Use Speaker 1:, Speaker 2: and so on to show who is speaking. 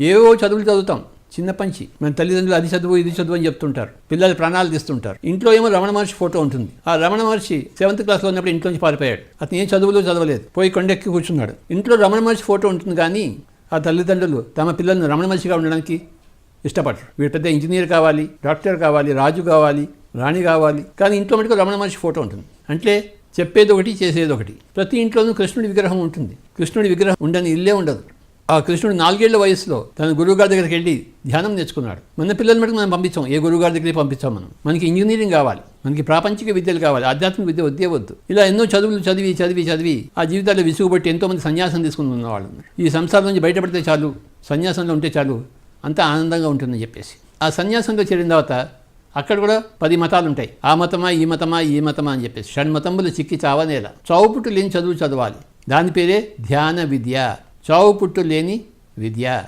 Speaker 1: ఏవో చదువులు చదువుతాం. చిన్న పంచి. మన తల్లిదండ్రులు అది చదువు ఇది చదువు అని చెప్తుంటారు. పిల్లలు ప్రాణాలు తీస్తుంటారు. ఇంట్లో ఏమో రమణ మహర్షి ఫోటో ఉంటుంది. ఆ రమణ మహర్షి సెవెంత్ క్లాస్లో ఉన్నప్పుడు ఇంట్లోంచి పారిపోయాడు. అతను ఏం చదువులో చదవలేదు. పోయి కొండెక్కి కూర్చున్నాడు. ఇంట్లో రమణ మహర్షి ఫోటో ఉంటుంది కానీ ఆ తల్లిదండ్రులు తమ పిల్లల్ని రమణ మహర్షిగా ఉండడానికి ఇష్టపడరు. వీడు పెద్ద ఇంజనీర్ కావాలి డాక్టర్ కావాలి రాజు కావాలి రాణి కావాలి. కానీ ఇంట్లో మటుకు రమణ మహర్షి ఫోటో ఉంటుంది. అంటే చెప్పేది ఒకటి చేసేది ఒకటి. ప్రతి ఇంట్లోనూ కృష్ణుడి విగ్రహం ఉంటుంది. కృష్ణుడి విగ్రహం ఉండని ఇల్లే ఉండదు. ఆ కృష్ణుడు నాలుగేళ్ళ వయసులో తన గురువుగారి దగ్గరికి వెళ్ళి ధ్యానం నేర్చుకున్నాడు. మన పిల్లల్ని మటుకు మనం పంపించాం. ఏ గురువుగారి దగ్గరికి పంపించాం మనం? మనకి ఇంజనీరింగ్ కావాలి. మనకి ప్రాపంచిక విద్యలు కావాలి. ఆధ్యాత్మిక విద్య వద్దే వద్దు. ఇలా ఎన్నో చదువులు చదివి చదివి చదివి ఆ జీవితాల్లో విసుగుబట్టి ఎంతోమంది సన్యాసం తీసుకుని ఉన్నవాళ్ళు ఈ సంసారం నుంచి బయటపడితే చాలు సన్యాసంలో ఉంటే చాలు అంతా ఆనందంగా ఉంటుందని చెప్పేసి. ఆ సన్యాసంలో చేరిన తర్వాత అక్కడ కూడా పది మతాలు ఉంటాయి. ఆ మతమా ఈ మతమా ఈ మతమా అని చెప్పేసి. షణ్మతములు చిక్కి చావనేలా. చౌపుటు లేని చదువు చదవాలి. దాని పేరే ధ్యాన విద్య. చావుపుట్టు లేని విద్య.